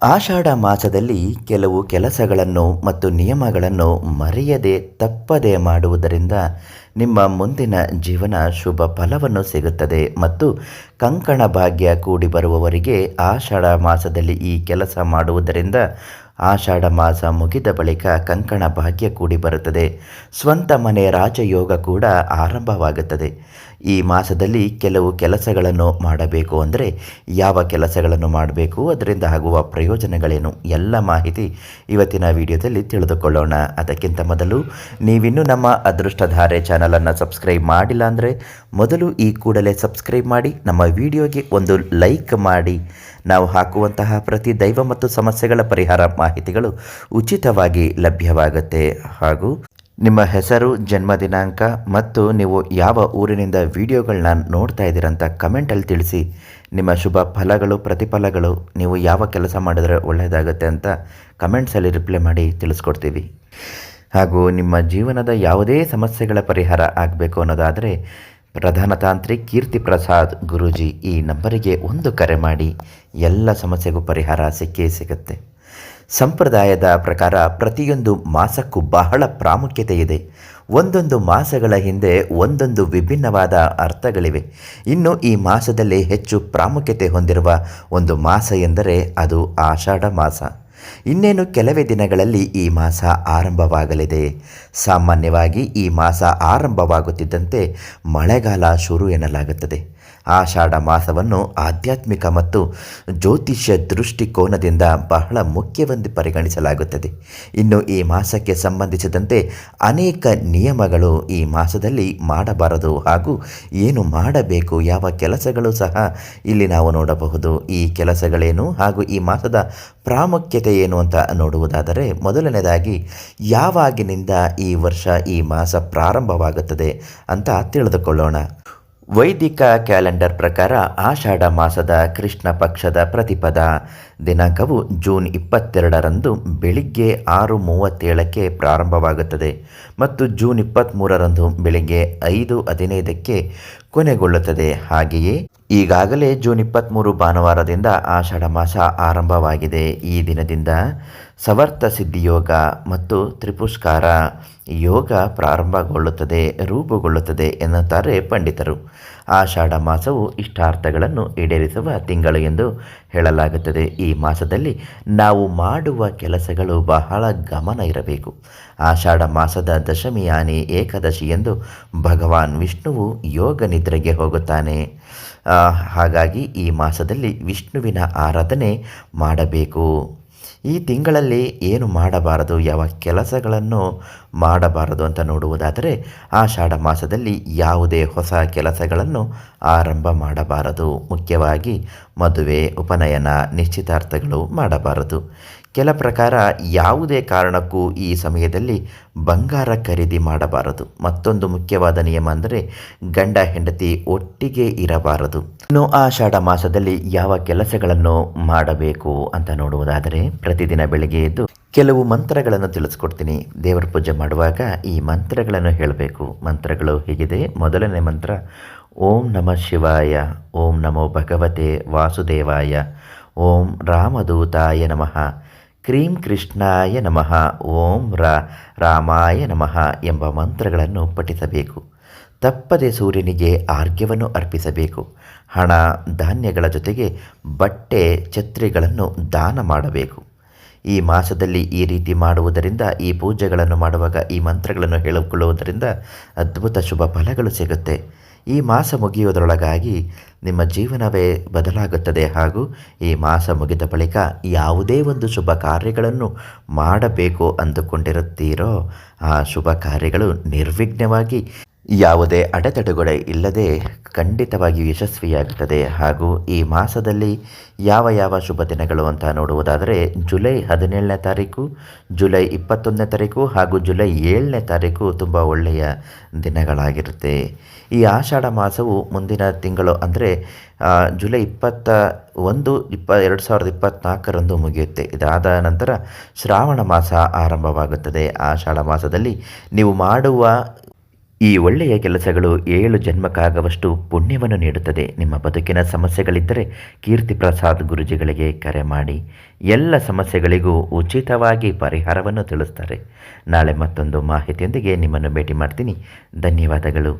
ಆಷಾಢ ಮಾಸದಲ್ಲಿ ಕೆಲವು ಕೆಲಸಗಳನ್ನು ಮತ್ತು ನಿಯಮಗಳನ್ನು ಮರೆಯದೆ ತಪ್ಪದೆ ಮಾಡುವುದರಿಂದ ನಿಮ್ಮ ಮುಂದಿನ ಜೀವನ ಶುಭ ಫಲವನ್ನು ಸಿಗುತ್ತದೆ ಮತ್ತು ಕಂಕಣ ಭಾಗ್ಯ ಕೂಡಿ ಬರುವವರಿಗೆ ಆಷಾಢ ಮಾಸದಲ್ಲಿ ಈ ಕೆಲಸ ಮಾಡುವುದರಿಂದ ಆಷಾಢ ಮಾಸ ಮುಗಿದ ಬಳಿಕ ಕಂಕಣ ಭಾಗ್ಯ ಕೂಡಿ ಬರುತ್ತದೆ. ಸ್ವಂತ ಮನೆ ರಾಜಯೋಗ ಕೂಡ ಆರಂಭವಾಗುತ್ತದೆ. ಈ ಮಾಸದಲ್ಲಿ ಕೆಲವು ಕೆಲಸಗಳನ್ನು ಮಾಡಬೇಕು ಅಂದರೆ ಯಾವ ಕೆಲಸಗಳನ್ನು ಮಾಡಬೇಕು, ಅದರಿಂದ ಆಗುವ ಪ್ರಯೋಜನಗಳೇನು? ಎಲ್ಲ ಮಾಹಿತಿ ಇವತ್ತಿನ ವಿಡಿಯೋದಲ್ಲಿ ತಿಳಿದುಕೊಳ್ಳೋಣ. ಅದಕ್ಕಿಂತ ಮೊದಲು ನೀವಿನ್ನೂ ನಮ್ಮ ಅದೃಷ್ಟಧಾರೆ ಚಾನಲನ್ನು ಸಬ್ಸ್ಕ್ರೈಬ್ ಮಾಡಿಲ್ಲ ಅಂದರೆ ಮೊದಲು ಈ ಕೂಡಲೇ ಸಬ್ಸ್ಕ್ರೈಬ್ ಮಾಡಿ, ನಮ್ಮ ವಿಡಿಯೋಗೆ ಒಂದು ಲೈಕ್ ಮಾಡಿ. ನಾವು ಹಾಕುವಂತಹ ಪ್ರತಿ ದೈವ ಮತ್ತು ಸಮಸ್ಯೆಗಳ ಪರಿಹಾರ ಮಾಹಿತಿಗಳು ಉಚಿತವಾಗಿ ಲಭ್ಯವಾಗುತ್ತೆ. ಹಾಗೂ ನಿಮ್ಮ ಹೆಸರು, ಜನ್ಮ ದಿನಾಂಕ ಮತ್ತು ನೀವು ಯಾವ ಊರಿನಿಂದ ವಿಡಿಯೋಗಳನ್ನ ನೋಡ್ತಾ ಇದ್ದೀರಂತ ಕಮೆಂಟಲ್ಲಿ ತಿಳಿಸಿ. ನಿಮ್ಮ ಶುಭ ಫಲಗಳು, ಪ್ರತಿಫಲಗಳು ನೀವು ಯಾವ ಕೆಲಸ ಮಾಡಿದರೆ ಒಳ್ಳೆಯದಾಗುತ್ತೆ ಅಂತ ಕಮೆಂಟ್ಸಲ್ಲಿ ರಿಪ್ಲೈ ಮಾಡಿ ತಿಳಿಸ್ಕೊಡ್ತೀವಿ. ಹಾಗೂ ನಿಮ್ಮ ಜೀವನದ ಯಾವುದೇ ಸಮಸ್ಯೆಗಳ ಪರಿಹಾರ ಆಗಬೇಕು ಅನ್ನೋದಾದರೆ ಪ್ರಧಾನ ತಾಂತ್ರಿ ಕೀರ್ತಿ ಪ್ರಸಾದ್ ಗುರೂಜಿ ಈ ನಂಬರಿಗೆ ಒಂದು ಕರೆ ಮಾಡಿ, ಎಲ್ಲ ಸಮಸ್ಯೆಗೂ ಪರಿಹಾರ ಸಿಕ್ಕೇ ಸಿಗುತ್ತೆ. ಸಂಪ್ರದಾಯದ ಪ್ರಕಾರ ಪ್ರತಿಯೊಂದು ಮಾಸಕ್ಕೂ ಬಹಳ ಪ್ರಾಮುಖ್ಯತೆ ಇದೆ. ಒಂದೊಂದು ಮಾಸಗಳ ಹಿಂದೆ ಒಂದೊಂದು ವಿಭಿನ್ನವಾದ ಅರ್ಥಗಳಿವೆ. ಇನ್ನು ಈ ಮಾಸದಲ್ಲಿ ಹೆಚ್ಚು ಪ್ರಾಮುಖ್ಯತೆ ಹೊಂದಿರುವ ಒಂದು ಮಾಸ ಎಂದರೆ ಅದು ಆಷಾಢ ಮಾಸ. ಇನ್ನೇನು ಕೆಲವೇ ದಿನಗಳಲ್ಲಿ ಈ ಮಾಸ ಆರಂಭವಾಗಲಿದೆ. ಸಾಮಾನ್ಯವಾಗಿ ಈ ಮಾಸ ಆರಂಭವಾಗುತ್ತಿದ್ದಂತೆ ಮಳೆಗಾಲ ಶುರು ಎನ್ನಲಾಗುತ್ತದೆ. ಆಷಾಢ ಮಾಸವನ್ನು ಆಧ್ಯಾತ್ಮಿಕ ಮತ್ತು ಜ್ಯೋತಿಷ್ಯ ದೃಷ್ಟಿಕೋನದಿಂದ ಬಹಳ ಮುಖ್ಯವೆಂದು ಪರಿಗಣಿಸಲಾಗುತ್ತದೆ. ಇನ್ನು ಈ ಮಾಸಕ್ಕೆ ಸಂಬಂಧಿಸಿದಂತೆ ಅನೇಕ ನಿಯಮಗಳು ಈ ಮಾಸದಲ್ಲಿ ಮಾಡಬಾರದು ಹಾಗೂ ಏನು ಮಾಡಬೇಕು, ಯಾವ ಕೆಲಸಗಳು ಸಹ ಇಲ್ಲಿ ನಾವು ನೋಡಬಹುದು. ಈ ಕೆಲಸಗಳೇನು ಹಾಗೂ ಈ ಮಾಸದ ಪ್ರಾಮುಖ್ಯತೆ ಏನು ಅಂತ ನೋಡುವುದಾದರೆ, ಮೊದಲನೇದಾಗಿ ಯಾವಾಗಿನಿಂದ ಈ ವರ್ಷ ಈ ಮಾಸ ಪ್ರಾರಂಭವಾಗುತ್ತದೆ ಅಂತ ತಿಳಿದುಕೊಳ್ಳೋಣ. ವೈದಿಕ ಕ್ಯಾಲೆಂಡರ್ ಪ್ರಕಾರ ಆಷಾಢ ಮಾಸದ ಕೃಷ್ಣ ಪಕ್ಷದ ಪ್ರತಿಪದ. ದಿನಾಂಕವು ಜೂನ್ ಇಪ್ಪತ್ತೆರಡರಂದು ಬೆಳಿಗ್ಗೆ ಆರು ಮೂವತ್ತೇಳಕ್ಕೆ ಪ್ರಾರಂಭವಾಗುತ್ತದೆ ಮತ್ತು ಜೂನ್ ಇಪ್ಪತ್ತ್ಮೂರರಂದು ಬೆಳಿಗ್ಗೆ ಐದು ಹದಿನೈದಕ್ಕೆ ಕೊನೆಗೊಳ್ಳುತ್ತದೆ. ಹಾಗೆಯೇ ಈಗಾಗಲೇ ಜೂನ್ ಇಪ್ಪತ್ತ್ಮೂರು ಭಾನುವಾರದಿಂದ ಆಷಾಢ ಮಾಸ ಆರಂಭವಾಗಿದೆ. ಈ ದಿನದಿಂದ ಸವರ್ತ ಸಿದ್ಧಿಯೋಗ ಮತ್ತು ತ್ರಿಪುಷ್ಕಾರ ಯೋಗ ಪ್ರಾರಂಭಗೊಳ್ಳುತ್ತದೆ, ರೂಪುಗೊಳ್ಳುತ್ತದೆ ಎನ್ನುತ್ತಾರೆ ಪಂಡಿತರು. ಆಷಾಢ ಮಾಸವು ಇಷ್ಟಾರ್ಥಗಳನ್ನು ಈಡೇರಿಸುವ ತಿಂಗಳು ಎಂದು ಹೇಳಲಾಗುತ್ತದೆ. ಈ ಮಾಸದಲ್ಲಿ ನಾವು ಮಾಡುವ ಕೆಲಸಗಳು ಬಹಳ ಗಮನ ಇರಬೇಕು. ಆಷಾಢ ಮಾಸದ ದಶಮಿಯಾನಿ ಏಕಾದಶಿ ಎಂದು ಭಗವಾನ್ ವಿಷ್ಣುವು ಯೋಗ ನಿದ್ರೆಗೆ ಹೋಗುತ್ತಾನೆ. ಹಾಗಾಗಿ ಈ ಮಾಸದಲ್ಲಿ ವಿಷ್ಣುವಿನ ಆರಾಧನೆ ಮಾಡಬೇಕು. ಈ ತಿಂಗಳಲ್ಲಿ ಏನು ಮಾಡಬಾರದು? ಯಾವ ಕೆಲಸಗಳನ್ನು ಮಾಡಬಾರದು ಅಂತ ನೋಡುವುದಾದರೆ ಆಷಾಢ ಮಾಸದಲ್ಲಿ ಯಾವುದೇ ಹೊಸ ಕೆಲಸಗಳನ್ನು ಆರಂಭ ಮಾಡಬಾರದು. ಮುಖ್ಯವಾಗಿ ಮದುವೆ, ಉಪನಯನ, ನಿಶ್ಚಿತಾರ್ಥಗಳು ಮಾಡಬಾರದು. ಕೆಲ ಪ್ರಕಾರ ಯಾವುದೇ ಕಾರಣಕ್ಕೂ ಈ ಸಮಯದಲ್ಲಿ ಬಂಗಾರ ಖರೀದಿ ಮಾಡಬಾರದು. ಮತ್ತೊಂದು ಮುಖ್ಯವಾದ ನಿಯಮ ಅಂದರೆ ಗಂಡ ಹೆಂಡತಿ ಒಟ್ಟಿಗೆ ಇರಬಾರದು. ಇನ್ನು ಆಷಾಢ ಮಾಸದಲ್ಲಿ ಯಾವ ಕೆಲಸಗಳನ್ನು ಮಾಡಬೇಕು ಅಂತ ನೋಡುವುದಾದರೆ ಪ್ರತಿದಿನ ಬೆಳಿಗ್ಗೆ ಎದ್ದು ಕೆಲವು ಮಂತ್ರಗಳನ್ನು ತಿಳಿಸ್ಕೊಡ್ತೀನಿ. ದೇವರ ಪೂಜೆ ಮಾಡುವಾಗ ಈ ಮಂತ್ರಗಳನ್ನು ಹೇಳಬೇಕು. ಮಂತ್ರಗಳು ಹೀಗಿದೆ? ಮೊದಲನೇ ಮಂತ್ರ, ಓಂ ನಮಃ ಶಿವಾಯ, ಓಂ ನಮೋ ಭಗವತೆ ವಾಸುದೇವಾಯ, ಓಂ ರಾಮದೂತಾಯ ನಮಃ. ಕ್ರೀಂ ಕೃಷ್ಣಾಯ ನಮಃ, ಓಂ ರಾ ರಾಮಾಯ ನಮಃ ಎಂಬ ಮಂತ್ರಗಳನ್ನು ಪಠಿಸಬೇಕು. ತಪ್ಪದೆ ಸೂರ್ಯನಿಗೆ ಆರ್ಘ್ಯವನ್ನು ಅರ್ಪಿಸಬೇಕು. ಹಣ, ಧಾನ್ಯಗಳ ಜೊತೆಗೆ ಬಟ್ಟೆ, ಛತ್ರಿಗಳನ್ನು ದಾನ ಮಾಡಬೇಕು. ಈ ಮಾಸದಲ್ಲಿ ಈ ರೀತಿ ಮಾಡುವುದರಿಂದ, ಈ ಪೂಜೆಗಳನ್ನು ಮಾಡುವಾಗ ಈ ಮಂತ್ರಗಳನ್ನು ಹೇಳಿಕೊಳ್ಳುವುದರಿಂದ ಅದ್ಭುತ ಶುಭ ಫಲಗಳು ಸಿಗುತ್ತೆ. ಈ ಮಾಸ ಮುಗಿಯುವುದರೊಳಗಾಗಿ ನಿಮ್ಮ ಜೀವನವೇ ಬದಲಾಗುತ್ತದೆ ಹಾಗೂ ಈ ಮಾಸ ಮುಗಿದ ಬಳಿಕ ಯಾವುದೇ ಒಂದು ಶುಭ ಕಾರ್ಯಗಳನ್ನು ಮಾಡಬೇಕು ಅಂದುಕೊಂಡಿರುತ್ತೀರೋ, ಆ ಶುಭ ಕಾರ್ಯಗಳು ನಿರ್ವಿಘ್ನವಾಗಿ ಯಾವುದೇ ಅಡೆತಡೆಗಳೆ ಇಲ್ಲದೆ ಖಂಡಿತವಾಗಿ ಯಶಸ್ವಿಯಾಗುತ್ತದೆ. ಹಾಗೂ ಈ ಮಾಸದಲ್ಲಿ ಯಾವ ಯಾವ ಶುಭ ದಿನಗಳು ಅಂತ ನೋಡುವುದಾದರೆ, ಜುಲೈ ಹದಿನೇಳನೇ ತಾರೀಕು, ಜುಲೈ ಇಪ್ಪತ್ತೊಂದನೇ ತಾರೀಕು ಹಾಗೂ ಜುಲೈ ಏಳನೇ ತಾರೀಕು ತುಂಬ ಒಳ್ಳೆಯ ದಿನಗಳಾಗಿರುತ್ತೆ. ಈ ಆಷಾಢ ಮಾಸವು ಮುಂದಿನ ತಿಂಗಳು ಅಂದರೆ ಜುಲೈ ಇಪ್ಪತ್ತ ಒಂದು, ಇಪ್ಪ, ಎರಡು ಸಾವಿರದ ಇಪ್ಪತ್ತ್ನಾಲ್ಕರಂದು ಮುಗಿಯುತ್ತೆ. ಇದಾದ ನಂತರ ಶ್ರಾವಣ ಮಾಸ ಆರಂಭವಾಗುತ್ತದೆ. ಆಷಾಢ ಮಾಸದಲ್ಲಿ ನೀವು ಮಾಡುವ ಈ ಒಳ್ಳೆಯ ಕೆಲಸಗಳು ಏಳು ಜನ್ಮಕ್ಕಾಗವಷ್ಟು ಪುಣ್ಯವನ್ನು ನೀಡುತ್ತದೆ. ನಿಮ್ಮ ಬದುಕಿನ ಸಮಸ್ಯೆಗಳಿದ್ದರೆ ಕೀರ್ತಿ ಪ್ರಸಾದ್ ಗುರುಜಿಗಳಿಗೆ ಕರೆ ಮಾಡಿ. ಎಲ್ಲ ಸಮಸ್ಯೆಗಳಿಗೂ ಉಚಿತವಾಗಿ ಪರಿಹಾರವನ್ನು ತಿಳಿಸ್ತಾರೆ. ನಾಳೆ ಮತ್ತೊಂದು ಮಾಹಿತಿಯೊಂದಿಗೆ ನಿಮ್ಮನ್ನು ಭೇಟಿ ಮಾಡ್ತೀನಿ. ಧನ್ಯವಾದಗಳು.